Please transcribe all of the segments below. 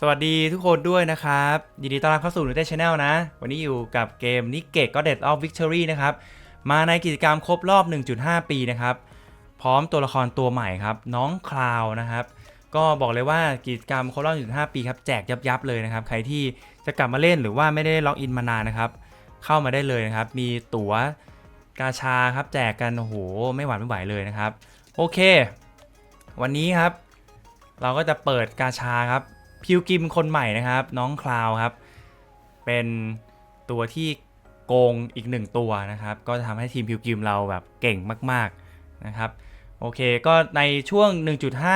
สวัสดีทุกคนด้วยนะครับ ยินดีต้อนรับเข้าสู่ n u t e Channel นะ วันนี้อยู่กับเกม n i c k e Goddess of Victory นะครับ มาในกิจกรรมครบรอบ 1.5 ปีนะครับ พร้อมตัวละครตัวใหม่ครับ น้องคลาวนะครับ ก็บอกเลยว่ากิจกรรมครบรอบ 1.5 ปีครับ แจกยับยับๆเลยนะครับ ใครที่จะกลับมาเล่นหรือว่าไม่ได้ล็อกอินมานานนะครับ เข้ามาได้เลยนะครับ มีตั๋วกาชาครับ แจกกันโอ้โหไม่หวานไม่ไหวเลยนะครับ โอเค วันนี้ครับ เราก็จะเปิดกาชาครับ พิวกิมคนใหม่นะครับ น้องคลาวครับ เป็นตัวที่โกงอีกหนึ่งตัวนะครับ ก็จะทำให้ทีมพิวกิมเราแบบเก่งมาก ๆนะครับ โอเค ก็ในช่วง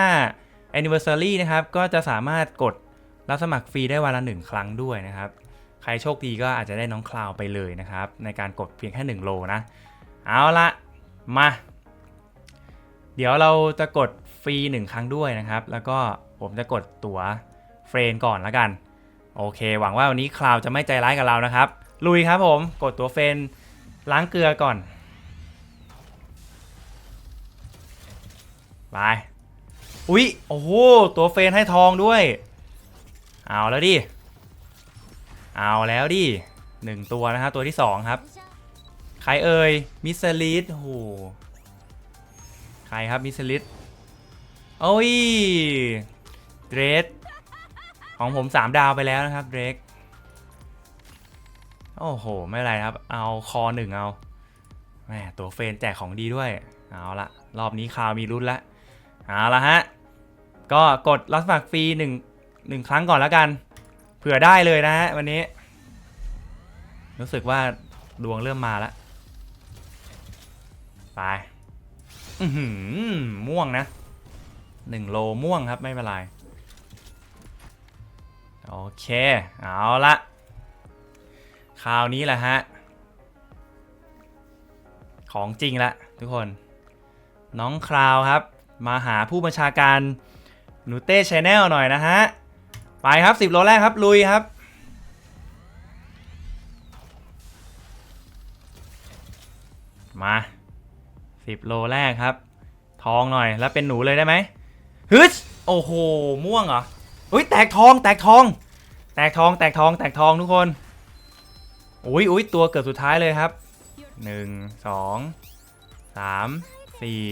1.5 anniversary นะครับ ก็จะสามารถกดรับสมัครฟรีได้วันละหนึ่งครั้งด้วยนะครับ ใครโชคดีก็อาจจะได้น้องคลาวไปเลยนะครับ ในการกดเพียงแค่ 1 โลนะ เอาละมา เดี๋ยวเราจะกดฟรี 1 ครั้งด้วยนะครับ แล้วก็ผมจะกดตั๋ว เฟรนก่อนแล้วกัน โอเค หวังว่าวันนี้คลาวจะไม่ใจร้ายกับเรานะครับ ลุยครับผมกดตัวเฟรนล้างเกลือก่อนไปอุ๊ยโอ้โหตัวเฟรนให้ทองด้วย เอาแล้วดิ เอาแล้วดิหนึ่งตัวนะครับตัวที่สองครับ ใครเอ่ยมิสลิสโอ้โหใครครับมิสลิสโอ้ยเดรส ของผม3ดาวไปแล้วนะครับเดรกโอ้โห ไม่เป็นไรครับ เอาคอหนึ่งเอาแหมตัวเฟรนแจกของดีด้วย เอาละรอบนี้คาวมีรุ่นละเอาละฮะ ก็กดรับสมัครฟรีหนึ่งหนึ่งครั้งก่อนแล้วกัน เผื่อได้เลยนะฮะวันนี้ รู้สึกว่าดวงเริ่มมาแล้วไปอือหือม่วงนะหนึ่งโลม่วงครับไม่เป็นไร โอเค เอาละคราวนี้แหละฮะ ของจริงละทุกคน น้องคราวครับ มาหาผู้บัญชาการนูเต้ชแนลหน่อยนะฮะ ไปครับ10โลแรกครับ ลุยครับ มา10โลแรกครับ ทองหน่อยแล้วเป็นหนูเลยได้ไหมฮึดโอ้โห ม่วงเหรอ อุ้ยแตกทองแตกทอง แตกทองแตกทองแตกทองทุกคนอุ้ยอุ้ยตัวเกือบสุดท้ายเลยครับหนึ่งสองสามสี่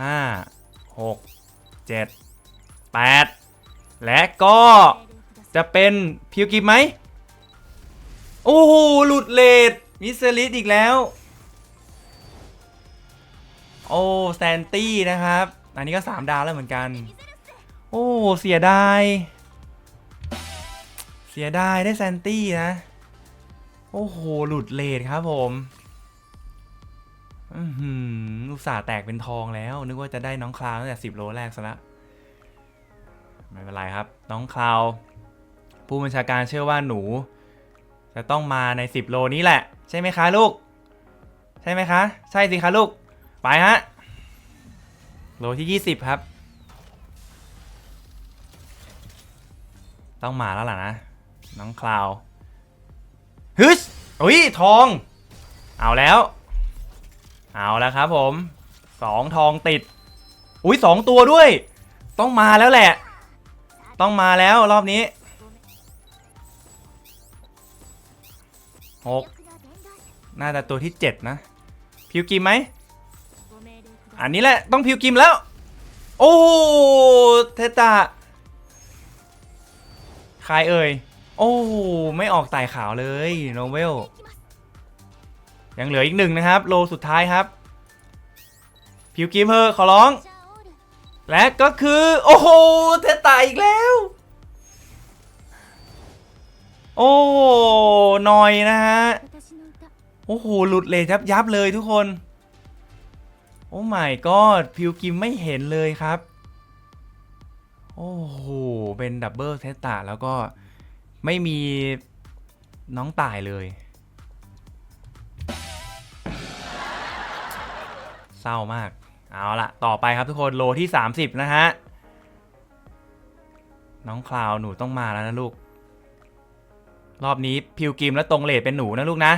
ห้าหกเจ็ดแปดและก็จะเป็นพิวกิมไหมโอ้โหหลุดเลดมิสลิสอีกแล้ว โอ้แซนตี้นะครับ อันนี้ก็ 3 ดาวแล้วเหมือนกัน โอ้เสียดาย เสียดายได้แซนตี้นะ โอ้โห หลุดเลทครับผมอือหืออุตส่าห์แตกเป็นทองแล้ว นึกว่าจะได้น้องคลาวตั้งแต่10โลแรกซะละไม่เป็นไรครับ น้องคลาวผู้บัญชาการเชื่อว่าหนู จะต้องมาใน 10 โลนี้แหละ ใช่ไหมคะลูก ใช่ไหมคะ ใช่สิคะลูก ไปฮะ โลที่ 20 ครับ ต้องมาแล้วล่ะนะ น้องคลาวฮึสอุ้ยทอง เอาแล้ว เอาแล้วครับผมสองทองติด อุ้ยสองตัวด้วย ต้องมาแล้วแหละ ต้องมาแล้วรอบนี้หกน่าจะตัวที่เจ็ดนะ พิวกิมไหม อันนี้แหละต้องพิวกิมแล้ว โอ้เทตา ใครเอ่ย โอ้ไม่ออกไต่ขาวเลยโนเวล ยังเหลืออีกหนึ่งนะครับ โลสุดท้ายครับพิวกิมเฮอขอร้อง และก็คือ โอ้โหเทตาอีกแล้ว โอ้หน่อยนะฮะ โอ้โห หลุดเลยยับยับเลยทุกคน โอ้ my god พิวกิมไม่เห็นเลยครับ โอ้โห เป็นดับเบิลเทสตาแล้วก็ไม่มีน้องตายเลย เศร้ามาก เอาละต่อไปครับทุกคนโลที่ 30 นะฮะ น้องคลาวหนูต้องมาแล้วนะลูก รอบนี้พิวกิมและตรงเลดเป็นหนูนะลูกนะ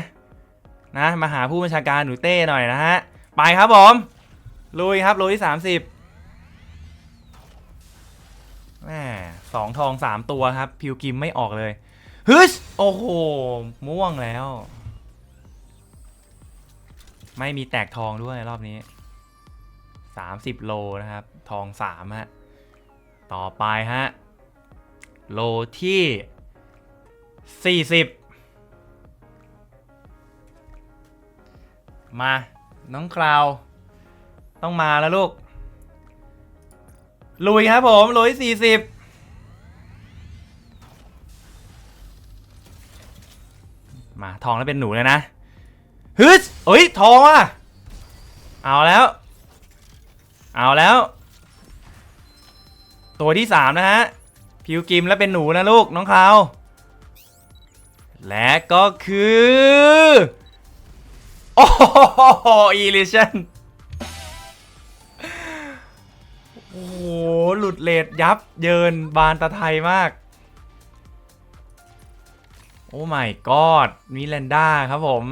นะ มาหาผู้บัญชาการหนูเต้หน่อยนะฮะ ไปครับผม ลุยครับโลที่ 30 แม่สองทองสามตัวครับ พิวกิมไม่ออกเลยฮึชโอ้โห ม่วงแล้ว ไม่มีแตกทองด้วยรอบนี้30โลนะครับ ทอง3ฮะ ต่อไปฮะ โลที่40มา น้องคราว ต้องมาแล้วลูก ลุยครับผมลุยสี่สิบมาทองแล้วเป็นหนูเลยนะฮึดเอ้ยทองอะ เอาแล้ว เอาแล้ว ตัวที่สามนะฮะ พิวกิมแล้วเป็นหนูนะลูกน้องคราวและก็คือ โอ้โหอีลิชัน หหลุดเลดยับเยินบานตะไทยมาก โอ้ my god มิเลนด้าครับผม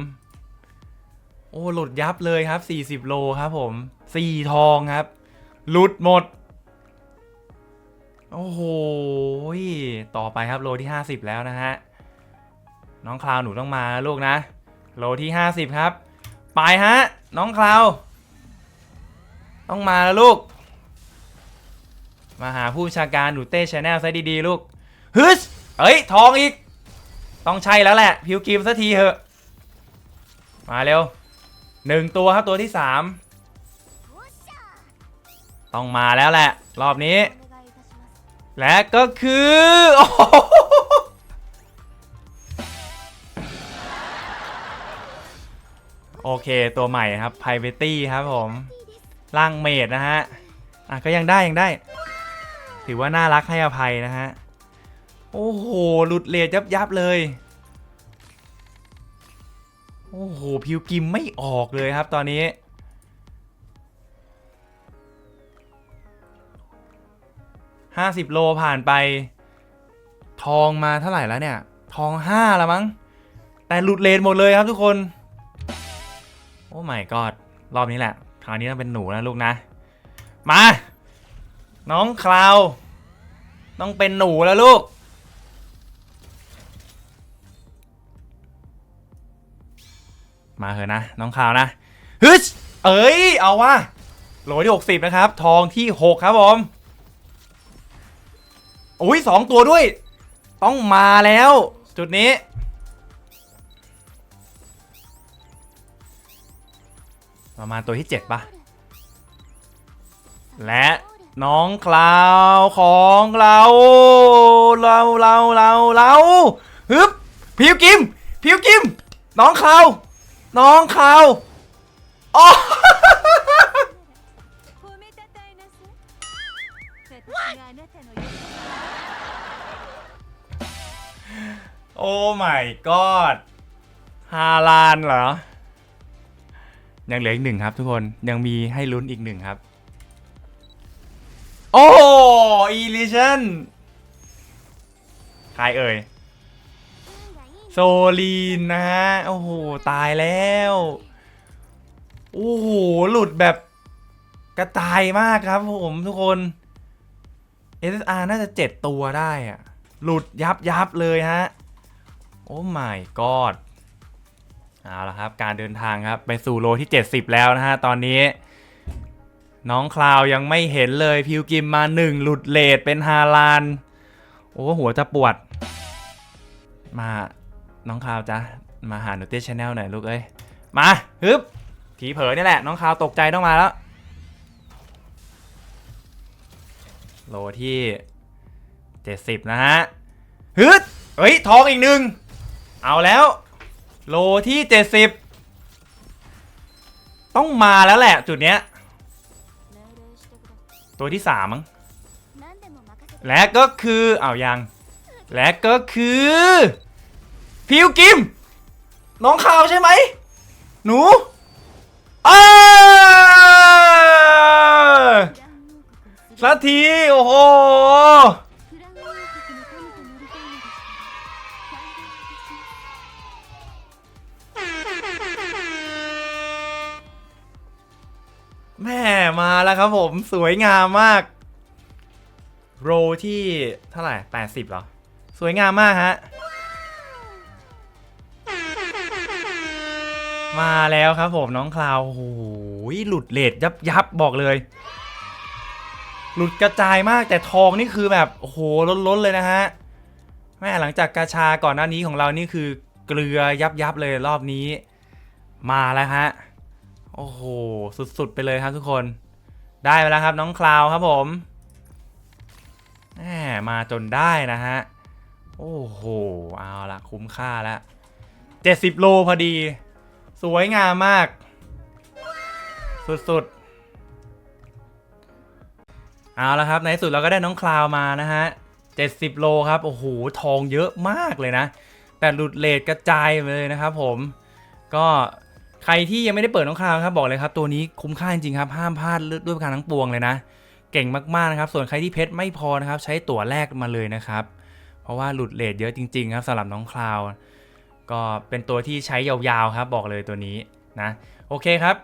โอ้หลุดยับเลยครับ 40 โลครับผม4ทองครับ หลุดหมด โอ้โห ต่อไปครับโลที่ 50 แล้วนะฮะ น้องคลาวหนูต้องมาลูกนะ โลที่ 50 ครับ ไปฮะ น้องคลาว ต้องมาแล้วลูก มาหาผู้บัญชาการหนูเต้ชาแนลซะดีๆลูกฮึสเอ้ยทองอีก ต้องใช่แล้วแหละ พิวกิมสักทีเถอะ มาเร็วหนึ่งตัวครับตัวที่สามต้องมาแล้วแหละ รอบนี้ และก็คือโอ้โหโอเคตัวใหม่ครับ p r i v a t y ครับผม ร่างเมดนะฮะ อะก็ยังได้ยังได้ ถือว่าน่ารักให้อภัยนะฮะ โอ้โห หลุดเลดยับยับเลย โอ้โห พิวกิมไม่ออกเลยครับตอนนี้ห้าสิบโลผ่านไป ทองมาเท่าไหร่แล้วเนี่ย ทองห้าแล้วมั้ง แต่หลุดเลนหมดเลยครับทุกคน โอ้ my god รอบนี้แหละ คราวนี้ต้องเป็นหนูนะลูกนะ มา น้องคลาว ต้องเป็นหนูแล้วลูก มาเถอะนะ น้องคลาวนะฮึชเอ้ย เอาว่ะโหลที่60 นะครับ ทองที่ 6 ครับผมอุ้ยสองตัวด้วย ต้องมาแล้ว จุดนี้ ประมาณตัวที่ 7ปะและ น้องคลาวของเราเราเราเราเราฮึบพิวกิมพิวกิม น้องคลาวน้องคลาวอ๋อโอ้ไม่กอดฮาลานเหรอ ยังเหลืออีกหนึ่งครับทุกคนยังมีให้ลุ้นอีกหนึ่งครับ โอ้อีลิชันใครเอ่ย โซลีนนะฮะ โอ้โห ตายแล้ว โอ้โห หลุดแบบกระตายมากครับผมทุกคน SSR น่าจะ 7 ตัวได้อะหลุดยับยับเลยฮะ โอ้ my god เอาละครับ การเดินทางครับ ไปสู่โลที่ 70 แล้วนะฮะ ตอนนี้ น้องคลาวยังไม่เห็นเลยพิวกิมมาหนึ่งหลุดเลดเป็นฮาลาน โอ้หัวจะปวด มาน้องคลาวจ้ะมาหาหนูเต้ยชาแนลหน่อยลูกเอ้ย มาฮึบผีเผลอนี่แหละ น้องคลาวตกใจต้องมาแล้ว โลที่ 70 นะฮะฮึดเฮ้ยทองอีกหนึ่งเอาแล้ว โลที่ 70 ต้องมาแล้วแหละจุดเนี้ย ตัวที่สามมั้งและก็คืออ้าวยัง และก็คือพิวกิม น้องข่าวใช่ไหม หนูเออสักที โอ้โห แล้วครับผมสวยงามมาก โรที่เท่าไหร่ 80เหรอ สวยงามมากฮะ มาแล้วครับผมน้องคลาวโอ้โหหลุดเลดยับยับบอกเลย หลุดกระจายมากแต่ทองนี่คือแบบโอ้โหล้นๆเลยนะฮะแม่หลังจากกาชาก่อนหน้านี้ของเรานี่คือเกลือยับยับเลยรอบนี้ มาแล้วฮะ โอ้โห สุด ๆ ไปเลยครับทุกคน ได้ไปแล้วครับน้องคลาวครับผมแหมมาจนได้นะฮะ โอ้โห เอาละคุ้มค่าแล้ว70โลพอดี สวยงามมาก สุดๆ เอาละครับ ในสุดเราก็ได้น้องคลาวมานะฮะ70โลครับ โอ้โห ทองเยอะมากเลยนะ แต่หลุดเลทกระจายเลยนะครับผม ก็ ใครที่ยังไม่ได้เปิดน้องคลาวครับบอกเลยครับตัวนี้คุ้มค่าจริงๆครับห้ามพลาดด้วยประการทั้งปวงเลยนะ เก่งมากๆนะครับส่วนใครที่เพชรไม่พอนะครับใช้ตั๋วแรกมาเลยนะครับ เพราะว่าหลุดเลทเยอะจริงๆครับสำหรับน้องคลาว ก็เป็นตัวที่ใช้ยาวๆครับบอกเลยตัวนี้นะโอเคครับ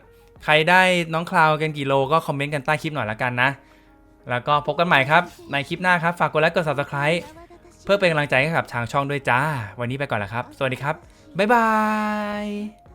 ใครได้น้องคลาวกันกี่โลก็คอมเมนต์กันใต้คลิปหน่อยละกันนะ แล้วก็พบกันใหม่ครับในคลิปหน้าครับฝากกดไลค์กด subscribe เพื่อเป็นกำลังใจให้กับทางช่องด้วยจ้า วันนี้ไปก่อนแล้วครับ สวัสดีครับ บ๊ายบาย